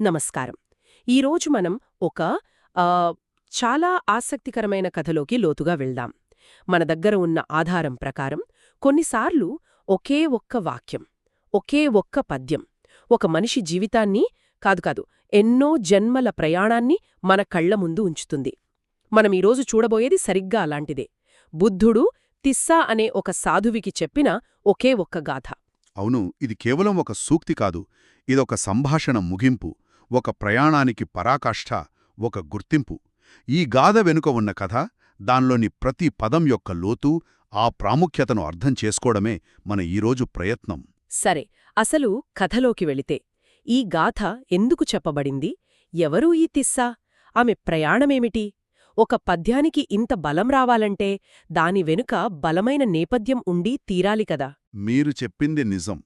నమస్కారం. ఈరోజు మనం ఒక చాలా ఆసక్తికరమైన కథలోకి లోతుగా వెళ్దాం. మన దగ్గర ఉన్న ఆధారం ప్రకారం కొన్నిసార్లు ఒకే ఒక్క వాక్యం ఒకే ఒక్క పద్యం ఒక మనిషి జీవితాన్ని కాదు కాదు ఎన్నో జన్మల ప్రయాణాన్ని మన కళ్ళ ముందు ఉంచుతుంది. మనం ఈరోజు చూడబోయేది సరిగ్గా అలాంటిదే. బుద్ధుడు తిస్సా అనే ఒక సాధువికి చెప్పిన ఒకే ఒక్క గాథ. అవును ఇది కేవలం ఒక సూక్తి కాదు ఇదొక సంభాషణ ముగింపు. ఒక ప్రయాణానికి పరాకాష్ఠ ఒక గుర్తింపు. ఈ గాథ వెనుక ఉన్న కథ దానిలోని ప్రతి పదం యొక్క లోతు ఆ ప్రాముఖ్యతను అర్థం చేసుకోవడమే మన ఈరోజు ప్రయత్నం. సరే అసలు కథలోకి వెళితే ఈ గాథ ఎందుకు చెప్పబడింది? ఎవరూ ఈ తిస్సా? ఆమె ప్రయాణమేమిటి? ఒక పద్యానికి ఇంత బలం రావాలంటే దాని వెనుక బలమైన నేపథ్యం ఉండి తీరాలి కదా. మీరు చెప్పింది నిజం.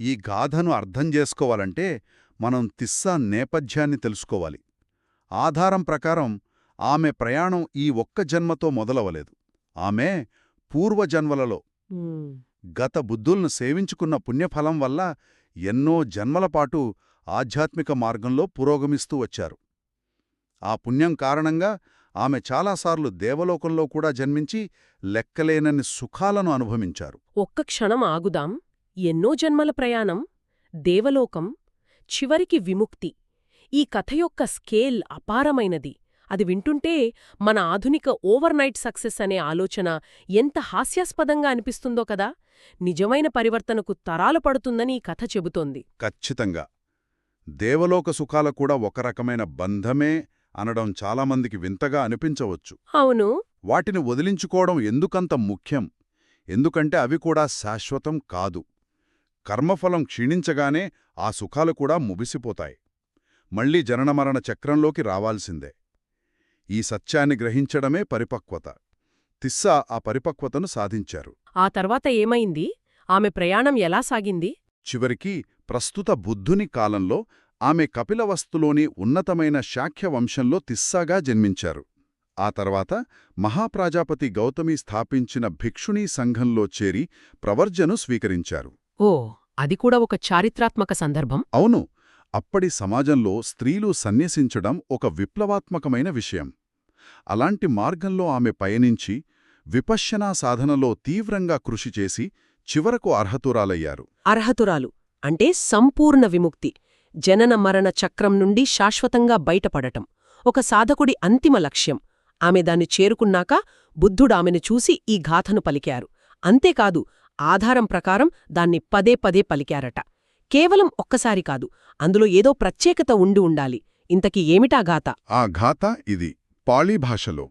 ఈ గాథను అర్థం చేసుకోవాలంటే మనం తిస్సా నేపథ్యాన్ని తెలుసుకోవాలి. ఆధారం ప్రకారం ఆమె ప్రయాణం ఈ ఒక్క జన్మతో మొదలవలేదు. ఆమె పూర్వజన్మలలో గత బుద్ధుల్ను సేవించుకున్న పుణ్యఫలం వల్ల ఎన్నో జన్మలపాటు ఆధ్యాత్మిక మార్గంలో పురోగమిస్తూ వచ్చారు. ఆ పుణ్యం కారణంగా ఆమె చాలాసార్లు దేవలోకంలో కూడా జన్మించి లెక్కలేనన్ని సుఖాలను అనుభవించారు. ఒక్క క్షణం ఆగుదాం. ఎన్నో జన్మల ప్రయాణం దేవలోకం చివరికి విముక్తి. ఈ కథ యొక్క స్కేల్ అపారమైనది. అది వింటుంటే మన ఆధునిక ఓవర్ నైట్ సక్సెస్ అనే ఆలోచన ఎంత హాస్యాస్పదంగా అనిపిస్తుందో కదా! నిజమైన పరివర్తనకు తరాలు పడుతుందని ఈ కథ చెబుతోంది. ఖచ్చితంగా. దేవలోక సుఖాల కూడా ఒక రకమైన బంధమే అనడం చాలామందికి వింతగా అనిపించవచ్చు. అవును. వాటిని వదిలించుకోవడం ఎందుకంత ముఖ్యం? ఎందుకంటే అవి కూడా శాశ్వతం కాదు. కర్మఫలం క్షీణించగానే ఆ సుఖాలు కూడా ముగిసిపోతాయి. మళ్ళీ జననమరణ చక్రంలోకి రావాల్సిందే. ఈ సత్యాన్ని గ్రహించడమే పరిపక్వత. తిస్సా ఆ పరిపక్వతను సాధించారు. ఆ తర్వాత ఏమైంది? ఆమె ప్రయాణం ఎలా సాగింది? చివరికి ప్రస్తుత బుద్ధుని కాలంలో ఆమె కపిలవస్తులోని ఉన్నతమైన శాఖ్య వంశంలో తిస్సాగా జన్మించారు. ఆ తర్వాత మహాప్రాజాపతి గౌతమి స్థాపించిన భిక్షుణీ సంఘంలో చేరి ప్రవర్జను స్వీకరించారు. ఓ అది కూడా ఒక చారిత్రాత్మక సందర్భం. అవును. అప్పటి సమాజంలో స్త్రీలు సన్యసించడం ఒక విప్లవాత్మకమైన విషయం. అలాంటి మార్గంలో ఆమె పయనించి విపశ్యనా సాధనలో తీవ్రంగా కృషి చేసి చివరకు అర్హతురాలయ్యారు. అర్హతురాలు అంటే సంపూర్ణ విముక్తి జనన మరణ చక్రం నుండి శాశ్వతంగా బయటపడటం. ఒక సాధకుడి అంతిమ లక్ష్యం. ఆమె దాన్ని చేరుకున్నాక బుద్ధుడామెను చూసి ఈ గాథను పలికారు. అంతేకాదు ఆధారం ప్రకారం దాన్ని పదే పదే పలికారట. కేవలం ఒక్కసారి కాదు అందులో ఏదో ప్రత్యేకత ఉండి ఉండాలి. ఇంతకీ ఏమిటా గాథ ఆ ఘాత ఇది. పాళీ భాషలో.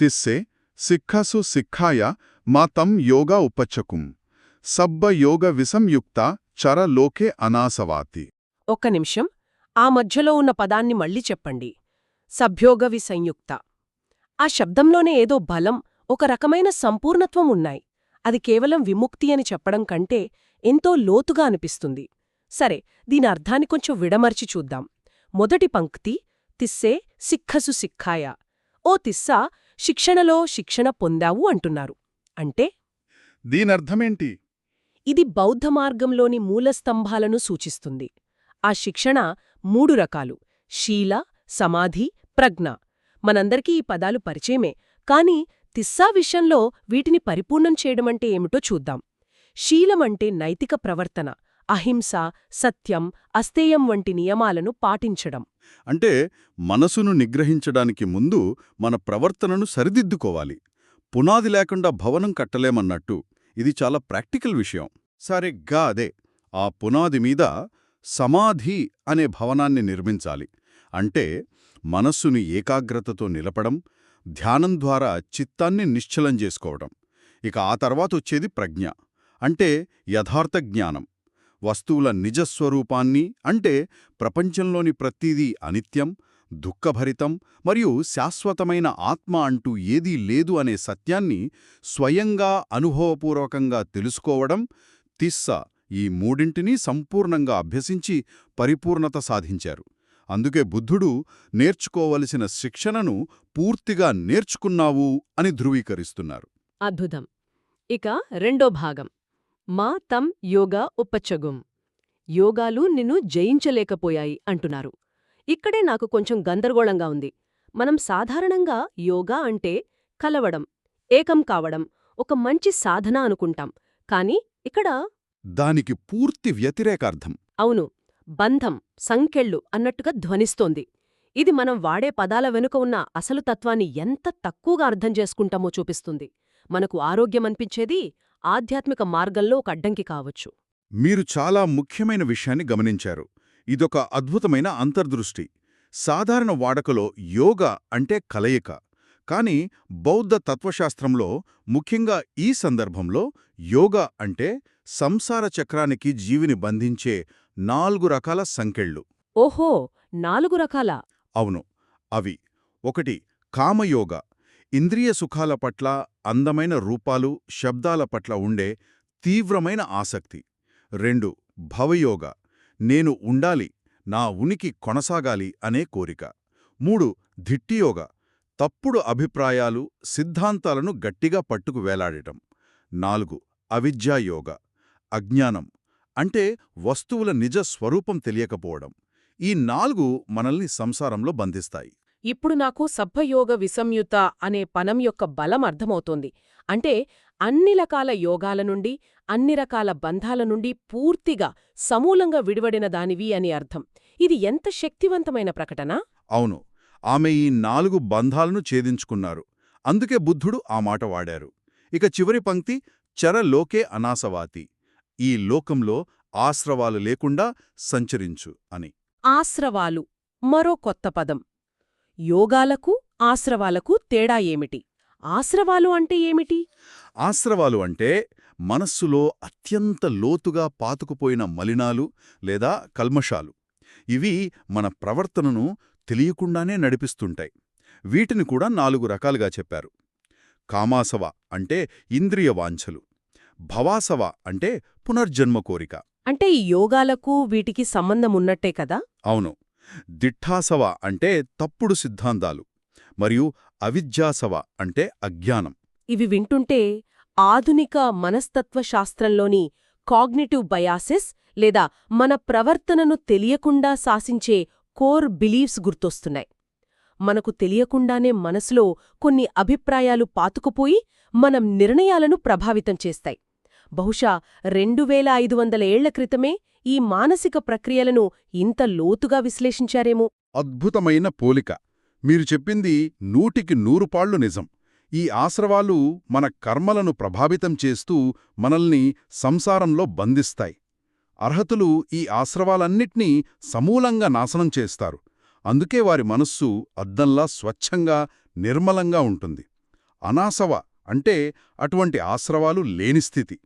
తిస్సే సిక్ఖసు సిక్ఖాయ మాతం యోగా ఉపచ్చకుం సబ్బ యోగ విసంయుక్త చర లోకే అనాసవాతి. ఒక్క నిమిషం. ఆ మధ్యలో ఉన్న పదాన్ని మళ్ళీ చెప్పండి. సభ్యోగవి సంయుక్త ఆ శబ్దంలోనే ఏదో బలం ఒక రకమైన సంపూర్ణత్వం ఉన్నాయి. అది కేవలం విముక్తి అని చెప్పడం కంటే ఎంతో లోతుగా అనిపిస్తుంది. సరే దీని అర్థాన్ని కొంచెం విడమర్చి చూద్దాం. మొదటి పంక్తి తిస్సే సిక్కసు సిక్కాయ ఓ తిస్సా శిక్షణలో శిక్షణ పొందావు అంటున్నారు. అంటే? దీనర్థమేంటి ఇది బౌద్ధ మార్గంలోని మూలస్తంభాలను సూచిస్తుంది. ఆ శిక్షణ మూడు రకాలు. శీల సమాధి ప్రజ్ఞ. మనందరికీ ఈ పదాలు పరిచయమే కాని తిస్సా విషయంలో వీటిని పరిపూర్ణం చేయడమంటే ఏమిటో చూద్దాం. శీలమంటే నైతిక ప్రవర్తన అహింస సత్యం అస్తేయం వంటి నియమాలను పాటించడం. అంటే మనసును నిగ్రహించడానికి ముందు మన ప్రవర్తనను సరిదిద్దుకోవాలి. పునాది లేకుండా భవనం కట్టలేమన్నట్టు. ఇది చాలా ప్రాక్టికల్ విషయం. సరిగ్గా అదే. ఆ పునాది మీద సమాధి అనే భవనాన్ని నిర్మించాలి. అంటే మనస్సును ఏకాగ్రతతో నిలపడం ధ్యానం ద్వారా చిత్తాన్ని నిశ్చలం చేసుకోవడం. ఇక ఆ తర్వాత వచ్చేది ప్రజ్ఞ. అంటే యథార్థ జ్ఞానం. వస్తువుల నిజస్వరూపాన్ని అంటే ప్రపంచంలోని ప్రతిదీ అనిత్యం దుఃఖభరితం మరియు శాశ్వతమైన ఆత్మ అంటూ ఏదీ లేదు అనే సత్యాన్ని స్వయంగా అనుభవపూర్వకంగా తెలుసుకోవడం తిస్స ఈ మూడింటినీ సంపూర్ణంగా అభ్యసించి పరిపూర్ణత సాధించారు. అందుకే బుద్ధుడు నేర్చుకోవలసిన శిక్షణను పూర్తిగా నేర్చుకున్నావు అని ధృవీకరిస్తున్నారు. అద్భుతం. ఇక రెండో భాగం. మా తం యోగా ఉపచ్చగుం యోగాలు నిన్ను జయించలేకపోయాయి అంటున్నారు. ఇక్కడే నాకు కొంచెం గందరగోళంగా ఉంది. మనం సాధారణంగా యోగా అంటే కలవడం ఏకం కావడం ఒక మంచి సాధన అనుకుంటాం. కాని ఇక్కడ దానికి పూర్తి వ్యతిరేకార్థం. అవును. బంధం సంకెళ్ళు అన్నట్టుగా ధ్వనిస్తోంది. ఇది మనం వాడే పదాల వెనుక ఉన్న అసలు తత్వాన్ని ఎంత తక్కువగా అర్థం చేసుకుంటామో చూపిస్తుంది. మనకు ఆరోగ్యమనిపించేది ఆధ్యాత్మిక మార్గంలో ఒక అడ్డంకి కావచ్చు. మీరు చాలా ముఖ్యమైన విషయాన్ని గమనించారు. ఇదొక అద్భుతమైన అంతర్దృష్టి. సాధారణ వాడకలో యోగ అంటే కలయిక. కాని బౌద్ధ తత్వశాస్త్రంలో ముఖ్యంగా ఈ సందర్భంలో యోగ అంటే సంసార చక్రానికి జీవిని బంధించే నాలుగు రకాల సంకెళ్ళు. ఓహో నాలుగు రకాల. అవును అవి ఒకటి కామయోగ ఇంద్రియ సుఖాల పట్ల అందమైన రూపాలు శబ్దాల పట్ల ఉండే తీవ్రమైన ఆసక్తి. రెండు భవయోగ నేను ఉండాలి నా ఉనికి కొనసాగాలి అనే కోరిక. మూడు ధిట్టియోగ తప్పుడు అభిప్రాయాలు సిద్ధాంతాలను గట్టిగా పట్టుకు వేలాడటం. నాలుగు అవిద్యాయోగ అజ్ఞానం అంటే వస్తువుల నిజ స్వరూపం తెలియకపోవడం. ఈ నాలుగు మనల్ని సంసారంలో బంధిస్తాయి. ఇప్పుడు నాకు సభ్యయోగ విసంయుత అనే పనం యొక్క బలం అర్థమవుతోంది. అంటే అన్ని రకాల యోగాల నుండి అన్ని రకాల బంధాల నుండి పూర్తిగా సమూలంగా విడివడిన దానివి అని అర్థం. ఇది ఎంత శక్తివంతమైన ప్రకటన? అవును. ఆమె ఈ నాలుగు బంధాలను ఛేదించుకున్నారు. అందుకే బుద్ధుడు ఆ మాట వాడారు. ఇక చివరి పంక్తి చరలోకే అనాసవాతి. ఈ లోకంలో ఆశ్రవాలు లేకుండా సంచరించు అని. ఆశ్రవాలు. మరో కొత్త పదం. యోగాలకు ఆశ్రవాలకు తేడా ఏమిటి? ఆశ్రవాలు అంటే ఏమిటి? ఆశ్రవాలు అంటే మనస్సులో అత్యంత లోతుగా పాతుకుపోయిన మలినాలు లేదా కల్మషాలు. ఇవి మన ప్రవర్తనను తెలియకుండానే నడిపిస్తుంటాయి. వీటిని కూడా నాలుగు రకాలుగా చెప్పారు. కామాసవ అంటే ఇంద్రియ వాంఛలు. భవాసవ అంటే పునర్జన్మ కోరిక. అంటే ఈ యోగాలకు వీటికి సంబంధం ఉన్నట్టే కదా? అవును. దిఠాసవ అంటే తప్పుడు సిద్ధాంతాలు మరియు అవిద్యాసవ అంటే అజ్ఞానం. ఇవి వింటుంటే ఆధునిక మనస్తత్వ శాస్త్రంలోని కాగ్నిటివ్ బయాసెస్ లేదా మన ప్రవర్తనను తెలియకుండా శాసించే కోర్ బిలీఫ్స్ గుర్తొస్తున్నాయి. మనకు తెలియకుండానే మనసులో కొన్ని అభిప్రాయాలు పాతుకుపోయి మనం నిర్ణయాలను ప్రభావితం చేస్తాయి. బహుశా రెండు వేల ఐదు వందల ఏళ్ళ క్రితమే ఈ మానసిక ప్రక్రియలను ఇంత లోతుగా విశ్లేషించారేమో. అద్భుతమైన పోలిక. మీరు చెప్పింది నూటికి నూరుపాళ్ళు నిజం. ఈ ఆశ్రవాలు మన కర్మలను ప్రభావితం చేస్తూ మనల్ని సంసారంలో బంధిస్తాయి. అర్హతులు ఈ ఆశ్రవాలన్నిట్నీ సమూలంగా నాశనం చేస్తారు. అందుకే వారి మనస్సు అద్దంలా స్వచ్ఛంగా నిర్మలంగా ఉంటుంది. అనాసవ అంటే అటువంటి ఆశ్రవాలు లేని స్థితి.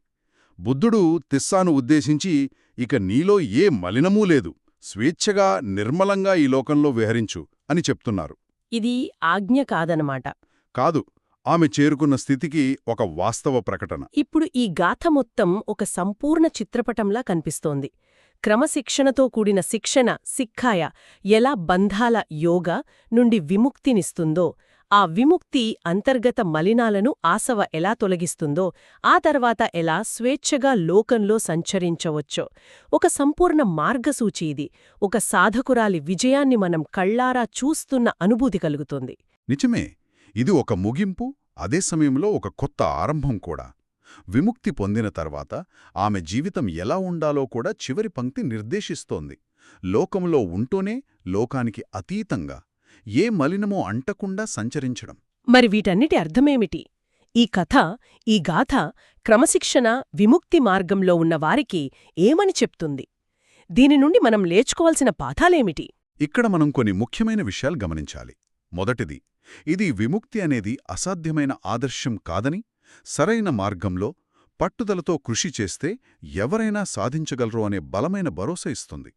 బుద్ధుడు తిస్సాను ఉద్దేశించి ఇక నీలో ఏ మలినమూ లేదు స్వేచ్ఛగా నిర్మలంగా ఈ లోకంలో విహరించు అని చెప్తున్నారు ఇది ఆజ్ఞ కాదనమాట కాదు ఆమె చేరుకున్న స్థితికి ఒక వాస్తవ ప్రకటన ఇప్పుడు ఈ గాథ మొత్తం ఒక సంపూర్ణ చిత్రపటంలా కనిపిస్తోంది క్రమశిక్షణతో కూడిన శిక్షణ సిక్ఖాయ ఎలా బంధాల యోగ నుండి విముక్తినిస్తుందో ఆ విముక్తి అంతర్గత మలినాలను ఆసవ ఎలా తొలగిస్తుందో ఆ తర్వాత ఎలా స్వేచ్ఛగా లోకంలో సంచరించవచ్చో. ఒక సంపూర్ణ మార్గసూచి ఇది. ఒక సాధకురాలి విజయాన్ని మనం కళ్ళారా చూస్తున్న అనుభూతి కలుగుతోంది. నిజమే. ఇది ఒక ముగింపు అదే సమయంలో ఒక కొత్త ఆరంభం కూడా. విముక్తి పొందిన తర్వాత ఆమె జీవితం ఎలా ఉండాలో కూడా చివరి పంక్తి నిర్దేశిస్తోంది. లోకంలో ఉంటూనే లోకానికి అతీతంగా. ఏ మలినమో అంటకుండా సంచరించడం. మరి వీటన్నిటి అర్థమేమిటి? ఈ కథ ఈ గాథ క్రమశిక్షణ విముక్తి మార్గంలో ఉన్న వారికి ఏమని చెప్తుంది? దీని నుండి మనం లేచుకోవాల్సిన పాఠాలేమిటి? ఇక్కడ మనం కొన్ని ముఖ్యమైన విషయాలు గమనించాలి. మొదటిది ఇది విముక్తి అనేది అసాధ్యమైన ఆదర్శం కాదని సరైన మార్గంలో పట్టుదలతో కృషి చేస్తే ఎవరైనా సాధించగలరు అనే బలమైన భరోసా ఇస్తుంది.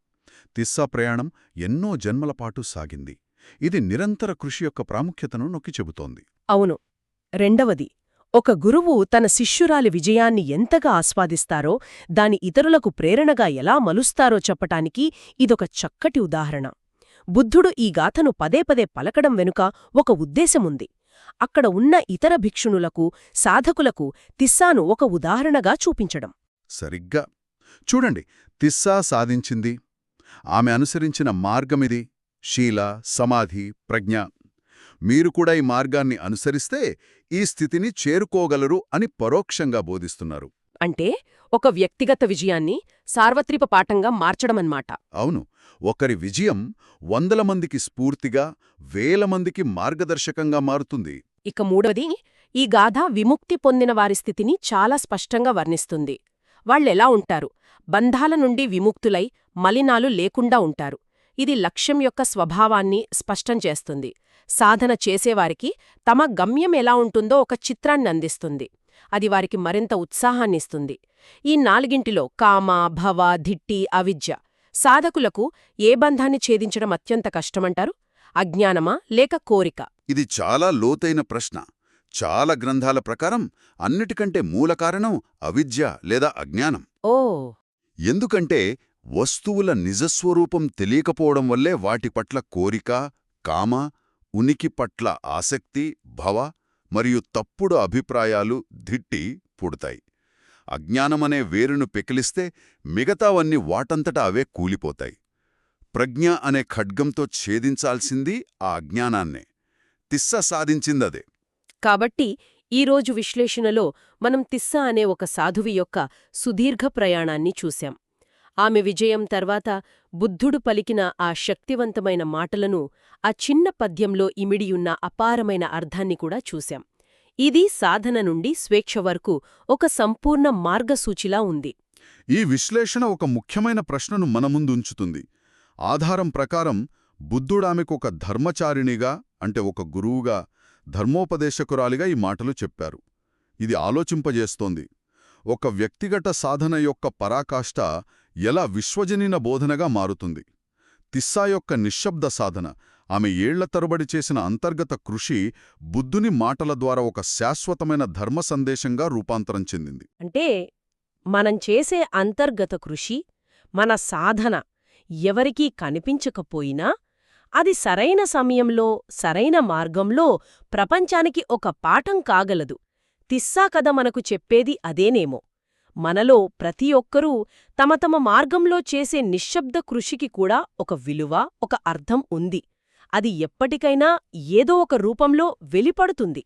తిస్సా ప్రయాణం ఎన్నో జన్మలపాటు సాగింది. ఇది నిరంతర కృషి యొక్క ప్రాముఖ్యతను నొక్కి చెబుతోంది. అవును. రెండవది ఒక గురువు తన శిష్యురాలి విజయాన్ని ఎంతగా ఆస్వాదిస్తారో దాని ఇతరులకు ప్రేరణగా ఎలా మలుస్తారో చెప్పటానికి ఇదొక చక్కటి ఉదాహరణ. బుద్ధుడు ఈ గాథను పదే పదే పలకడం వెనుక ఒక ఉద్దేశముంది. అక్కడ ఉన్న ఇతర భిక్షునులకు సాధకులకు తిస్సాను ఒక ఉదాహరణగా చూపించడం. సరిగ్గా. చూడండి తిస్సా సాధించింది. ఆమె అనుసరించిన మార్గమిది. శీల సమాధి ప్రజ్ఞ. మీరు కూడా ఈ మార్గాన్ని అనుసరిస్తే ఈ స్థితిని చేరుకోగలరు అని పరోక్షంగా బోధిస్తున్నారు. అంటే ఒక వ్యక్తిగత విజయాన్ని సార్వత్రిక పాఠంగా మార్చడమన్నమాట. అవును. ఒకరి విజయం వందల మందికి స్ఫూర్తిగా వేల మందికి మార్గదర్శకంగా మారుతుంది. ఇక మూడవది ఈ గాథ విముక్తి పొందిన వారి స్థితిని చాలా స్పష్టంగా వర్ణిస్తుంది. వాళ్ళెలా ఉంటారు? బంధాల నుండి విముక్తులై మలినాలు లేకుండా ఉంటారు. ఇది లక్ష్యం యొక్క స్వభావాన్ని స్పష్టం చేస్తుంది. సాధన చేసేవారికి తమ గమ్యం ఎలా ఉంటుందో ఒక చిత్రాన్ని అందిస్తుంది. అది వారికి మరింత ఉత్సాహాన్నిస్తుంది ఈ నాలుగింటిలో కామ భవ ధిట్టి అవిద్య. సాధకులకు ఏ బంధాన్ని ఛేదించడం అత్యంత కష్టమంటారు? అజ్ఞానమా లేక కోరిక? ఇది చాలా లోతైన ప్రశ్న. చాలా గ్రంథాల ప్రకారం అన్నిటికంటే మూల కారణం అవిద్య లేదా అజ్ఞానం. ఓ! ఎందుకంటే వస్తువుల నిజస్వరూపం తెలియకపోవడం వల్లే వాటి పట్ల కోరిక కామ ఉనికి పట్ల ఆసక్తి భవ మరియు తప్పుడు అభిప్రాయాలు ధిట్టి పుడతాయి. అజ్ఞానమనే వేరును పెకిలిస్తే మిగతావన్నీ వాటంతట అవే కూలిపోతాయి. ప్రజ్ఞ అనే ఖడ్గంతో ఛేదించాల్సింది ఆ అజ్ఞానాన్నే. తిస్స సాధించిందదే. కాబట్టి ఈరోజు విశ్లేషణలో మనం తిస్స అనే ఒక సాధువి యొక్క సుదీర్ఘ ప్రయాణాన్ని చూశాం. ఆమె విజయం తర్వాత బుద్ధుడు పలికిన ఆ శక్తివంతమైన మాటలను ఆ చిన్న పద్యంలో ఇమిడియున్న అపారమైన అర్థాన్ని కూడా చూశాం. ఇది సాధన నుండి స్వేచ్ఛ వరకు ఒక సంపూర్ణ మార్గసూచిలా ఉంది. ఈ విశ్లేషణ ఒక ముఖ్యమైన ప్రశ్నను మన ఆధారం ప్రకారం బుద్ధుడామెకు ఒక ధర్మచారిణిగా అంటే ఒక గురువుగా ధర్మోపదేశకురాలిగా ఈ మాటలు చెప్పారు. ఇది ఆలోచింపజేస్తోంది. ఒక వ్యక్తిగత సాధన యొక్క పరాకాష్ట ఎలా విశ్వజనీన బోధనగా మారుతుంది. తిస్సా యొక్క నిశ్శబ్ద సాధన ఆమె ఏళ్ళ తరబడి చేసిన అంతర్గత కృషి బుద్ధుని మాటల ద్వారా ఒక శాశ్వతమైన ధర్మ సందేశంగా రూపాంతరం చెందింది. అంటే మనం చేసే అంతర్గత కృషి మన సాధన ఎవరికీ కనిపించకపోయినా అది సరైన సమయంలో సరైన మార్గంలో ప్రపంచానికి ఒక పాఠం కాగలదు. తిస్సా కథ మనకు చెప్పేది అదేనేమో. మనలో ప్రతి ఒక్కరూ తమ తమ మార్గంలో చేసే నిశ్శబ్ద కృషికి కూడా ఒక విలువ ఒక అర్థం ఉంది. అది ఎప్పటికైనా ఏదో ఒక రూపంలో వెలిపడుతుంది.